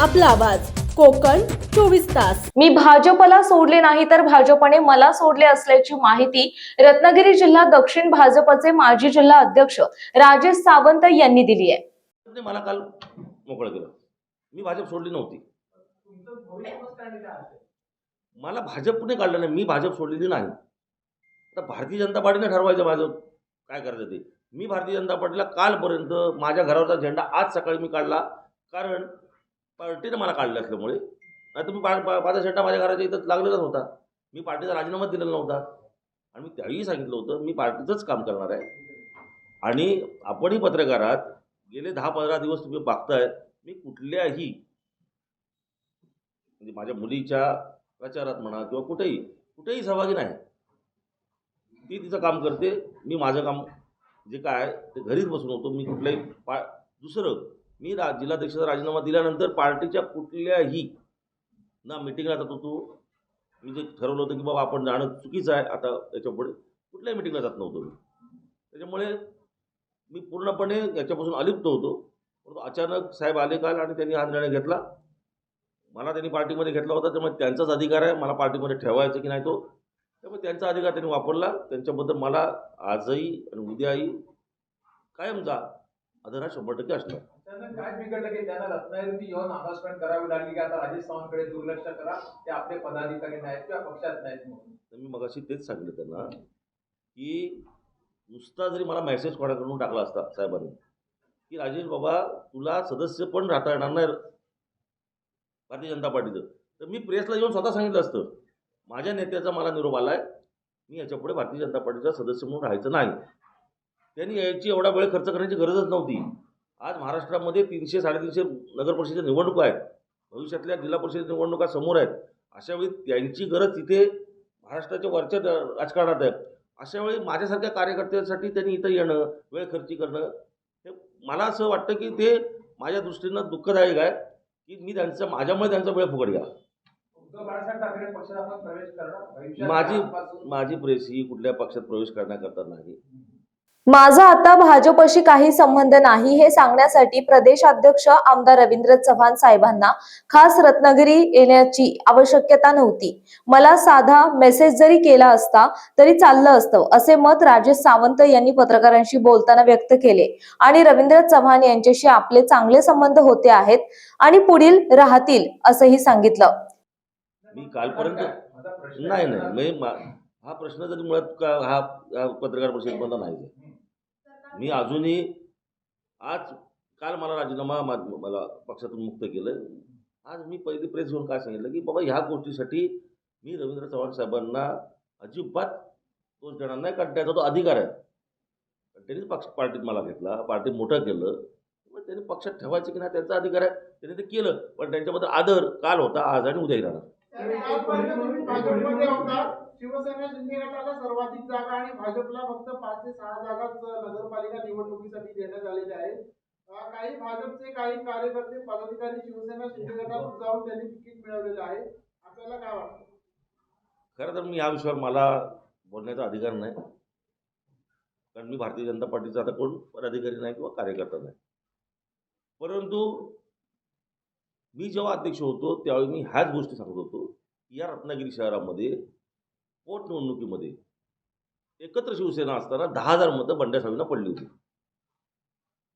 आपला आवाज. कोकण चोवीस तास. मी भाजपला सोडले नाही तर भाजपने मला सोडले असल्याची माहिती रत्नागिरी जिल्हा दक्षिण भाजपचे माजी जिल्हा अध्यक्ष राजेश सावंत यांनी दिली आहे. त्यांनी मला काल मोकळं केलं. मी भाजप सोडली नव्हती. मला भाजपने काढलं नाही. मी भाजप सोडलेली नाही. आता भारतीय जनता पार्टीने ठरवायचं माझं. काय करायचं ते? मी भारतीय जनता पार्टीला कालपर्यंत माझ्या घरावरचा झेंडा आज सकाळी मी काढला. कारण पार्टीनं मला काढलं असल्यामुळे. नाही तर मी पा- पा- माझा शेटा माझ्या घराच्या इथं लागलेलाच होता. मी पार्टीचा राजीनामा दिलेला नव्हता. आणि मी त्यावेळी सांगितलं होतं मी पार्टीचंच काम करणार आहे. आणि आपणही पत्रकारात गेले दहा पंधरा दिवस तुम्ही बघताय मी कुठल्याही म्हणजे माझ्या मुलीच्या प्रचारात म्हणा किंवा कुठेही कुठेही सहभागी नाही. ती तिचं काम करते मी माझं काम जे काय आहे ते घरीच बसून होतो मी कुठलंही पा दुसरं मी रा जिल्हाध्यक्षाचा राजीनामा दिल्यानंतर पार्टीच्या कुठल्याही ना मिटिंगला जात होतो मी जे ठरवलं होतं की बाबा आपण जाणं चुकीचं आहे आता याच्यापुढे कुठल्याही मिटिंगला जात नव्हतो मी. त्याच्यामुळे मी पूर्णपणे याच्यापासून अलिप्त होतो. परंतु अचानक साहेब आले काल आणि त्यांनी हा निर्णय घेतला. मला त्यांनी पार्टीमध्ये घेतला होता त्यामुळे त्यांचाच अधिकार आहे. मला पार्टीमध्ये ठेवायचं की नाही तो. त्यामुळे त्यांचा अधिकार त्यांनी वापरला. त्यांच्याबद्दल मला आजही आणि उद्याही कायमचा आदर हा शंभर टक्के असणार त्यांना काय बिघडलं की त्यांना रत्नागिरी येऊन अनाउन्समेंट करावी लागली की आता राजेश सावंतकडे दुर्लक्ष करा ते आपले पदाधिकारी नाहीत किंवा पक्षात नाहीत म्हणून. तर मी मगाशी तेच सांगितलं त्यांना की नुसता जरी मला मेसेज कोणाकडून टाकला असता साहेबांनी की राजेश बाबा तुला सदस्य पण राहता येणार नाही भारतीय जनता पार्टीचं. तर मी प्रेसला येऊन स्वतः सांगितलं असतं माझ्या नेत्याचा मला निरोप आला आहे मी याच्यापुढे भारतीय जनता पार्टीचा सदस्य म्हणून राहायचं नाही. त्यांनी याची एवढा वेळ खर्च करण्याची गरजच नव्हती. आज महाराष्ट्रामध्ये तीनशे साडेतीनशे नगर परिषदेच्या निवडणुका आहेत. भविष्यातल्या जिल्हा परिषद निवडणुका समोर आहेत. अशावेळी त्यांची गरज तिथे महाराष्ट्राच्या वरच्या राजकारणात आहे. अशा वेळी माझ्यासारख्या कार्यकर्त्यांसाठी त्यांनी इथं येणं वेळ खर्ची करणं हे मला असं वाटतं की ते माझ्या दृष्टीनं दुःखदायक आहे की मी त्यांचा माझ्यामुळे त्यांचा वेळ फुकट भविष्यात माझी माझी प्रेस ही कुठल्या पक्षात प्रवेश करण्याकरता नाही. माझा आता भाजपशी काही संबंध नाही हे सांगण्यासाठी प्रदेशाध्यक्ष आमदार रवींद्र चव्हाण साहेबांना खास रत्नागिरी येण्याची आवश्यकता नव्हती. मला साधा मेसेज जरी केला असता तरी चाललं असतं असे मत राजेश सावंत यांनी पत्रकारांशी बोलताना व्यक्त केले. आणि रवींद्र चव्हाण यांच्याशी आपले चांगले संबंध होते आहेत आणि पुढील राहतील असंही सांगितलं. मी कालपर्यंत नाही नाही हा प्रश्न जरी मुळात का हा हा पत्रकार परिषदेमधला नाही. आहे. मी अजूनही आज काल मला राजीनामा मला पक्षातून मुक्त केलं आज मी पहिली प्रेस घेऊन काय सांगितलं की बाबा ह्या गोष्टीसाठी मी रवींद्र चव्हाण साहेबांना अजिबात दोष देणार नाही कारण त्याचा तो अधिकार आहे पण पक्ष पार्टीत मला घेतला पार्टी मोठं केलं मग त्यांनी पक्षात ठेवायचं की नाही त्यांचा अधिकार आहे त्यांनी ते केलं पण त्यांच्याबद्दल आदर काल होता आज आणि उद्याही राहणार शिवसेना शिंदे गटाला सर्वाधिक जागा आणि भाजपला फक्त पाच ते सहा जागाच नगरपालिका निवडणुकीसाठी देण्यात आलेल्या आहेत. काही भाजपचे काही कार्यकर्ते पदाधिकारी शिवसेना शिंदे गटाला जाऊन त्यांनी तिकीट मिळवलेलं आहे. आपल्याला काय वाटतं? खरं तर मी या विषयावर मला बोलण्याचा अधिकार नाही. कारण मी भारतीय जनता पार्टीचा आता कोण पदाधिकारी नाही किंवा कार्यकर्ता नाही. परंतु मी जेव्हा अध्यक्ष होतो त्यावेळी मी ह्याच गोष्टी सांगत होतो. या रत्नागिरी शहरामध्ये पोटनिवडणुकीमध्ये एकत्र शिवसेना असताना दहा हजार मतं बंड्यासाहेबांना पडली होती.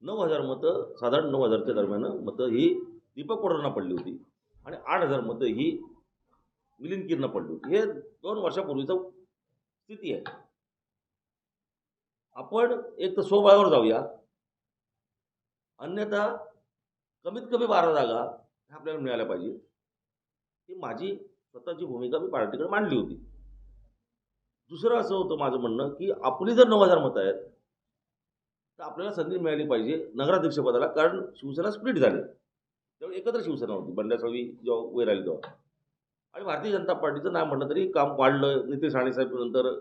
नऊ हजार मतं साधारण नऊ हजारच्या दरम्यान मतं ही दीपक पडोरांना पडली होती आणि आठ हजार मतं ही मिलिंद किरणं पडली होती. हे दोन वर्षापूर्वीचं स्थिती आहे. आपण एक तर स्वबळावर जाऊया. अन्यथा कमीत कमी बारा जागा ह्या आपल्याला मिळाल्या पाहिजे. ही माझी स्वतःची भूमिका मी पार्टीकडे मांडली होती. दुसरं असं होतं माझं म्हणणं की आपली जर नऊ हजार मतं आहेत तर आपल्याला संधी मिळाली पाहिजे नगराध्यक्षपदाला कारण शिवसेना स्प्लिट झाली. त्यामुळे एकत्र शिवसेना होती बंड्यासावी जेव्हा वैर आली तेव्हा. आणि भारतीय जनता पार्टीचं नाव म्हणलं तरी काम वाढलं नितेश राणे साहेब नंतर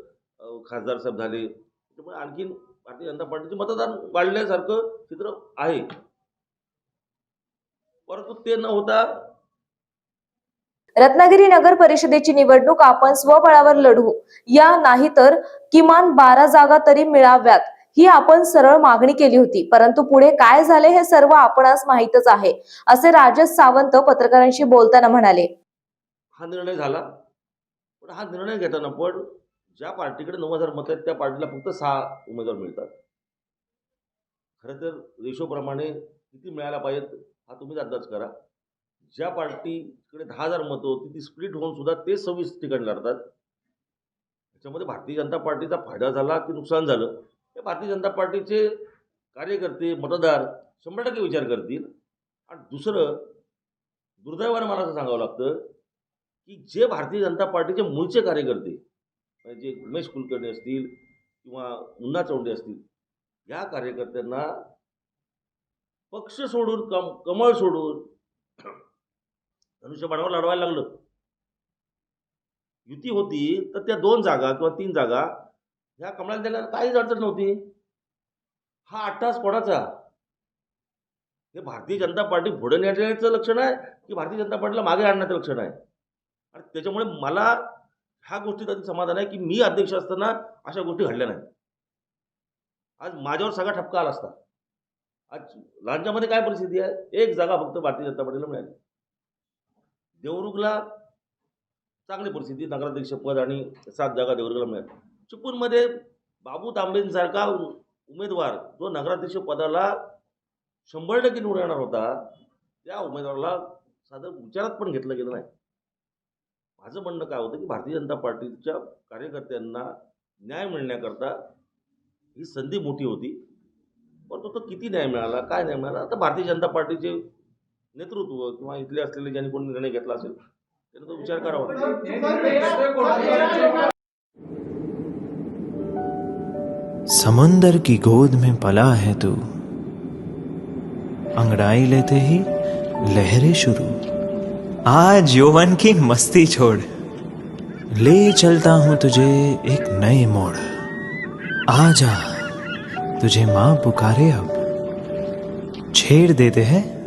खासदार साहेब झाले. त्यामुळे आणखीन भारतीय जनता पार्टीचं मतदान वाढल्यासारखं चित्र आहे. परंतु ते न होता रत्नागिरी नगर परिषदेची निवडणूक आपण स्वबळावर लढू. या नाही तर किमान बारा जागा तरी मिळाव्यात. ही आपण सरळ मागणी केली होती. परंतु पुढे काय झाले हे सर्व आपणास माहीतच आहे असे राजेश सावंत पत्रकारांशी बोलताना म्हणाले. हा निर्णय झाला. पण हा निर्णय घेताना पण ज्या पार्टीकडे नऊ हजार मत आहेत त्या पार्टीला फक्त सहा उमेदवार मिळतात. खरं तर रेशोप्रमाणे किती मिळायला पाहिजेत हा तुम्हीच अंदाज करा. ज्या पार्टीकडे दहा हजार मतं होती ती स्प्लिट होऊन सुद्धा ते सव्वीस ठिकाणी लढतात. त्याच्यामध्ये भारतीय जनता पार्टीचा फायदा झाला की नुकसान झालं? हे भारतीय जनता पार्टीचे कार्यकर्ते मतदार शंभर टक्के विचार करतील. आणि दुसरं दुर्दैवानं मला असं सांगावं लागतं की जे भारतीय जनता पार्टीचे मूळचे कार्यकर्ते म्हणजे जे उमेश कुलकर्णी असतील किंवा मुन्ना चौंडे असतील या कार्यकर्त्यांना पक्ष सोडून कम कमळ सोडून धनुष्यबाणावर लढवायला लागलं. युती होती तर त्या दोन जागा किंवा तीन जागा ह्या कमळाला द्यायला काहीच अडचण नव्हती. हा अट्टास कोणाचा? हे भारतीय जनता पार्टी पुढे नेण्याचं लक्षण आहे की भारतीय जनता पार्टीला मागे आणण्याचं लक्षण आहे? आणि त्याच्यामुळे मला ह्या गोष्टीत अधिक समाधान आहे की मी अध्यक्ष असताना अशा गोष्टी घडल्या नाहीत. आज माझ्यावर सगळा ठपका आला असता. आज लांच्यामध्ये काय परिस्थिती आहे? एक जागा फक्त भारतीय जनता पार्टीला मिळाली. देवरुखला चांगली परिस्थिती नगराध्यक्षपद आणि सात जागा देवरुखला मिळाली. चिपळूणमध्ये बाबू तांबेंसारखा उमेदवार जो नगराध्यक्ष पदाला शंभर टक्के निवडून येणार होता त्या उमेदवाराला साधं विचारात पण घेतलं गेलं नाही. माझं म्हणणं काय होतं की भारतीय जनता पार्टीच्या कार्यकर्त्यांना न्याय मिळण्याकरता ही संधी मोठी होती. परंतु तो किती न्याय मिळाला काय न्याय मिळाला? तर भारतीय जनता पार्टीचे नेतृत्व किंवा इथले असलेले ज्यांनी कोणी निर्णय घेतला असेल त्याने तो विचार करावा हे? समुंदर की गोद में पला है तू अंगड़ाई लेते ही लहरें शुरू आज यौवन की मस्ती छोड़ ले चलता हूँ तुझे एक नए मोड़ आ जा तुझे माँ पुकारे अब छेड़ देते हैं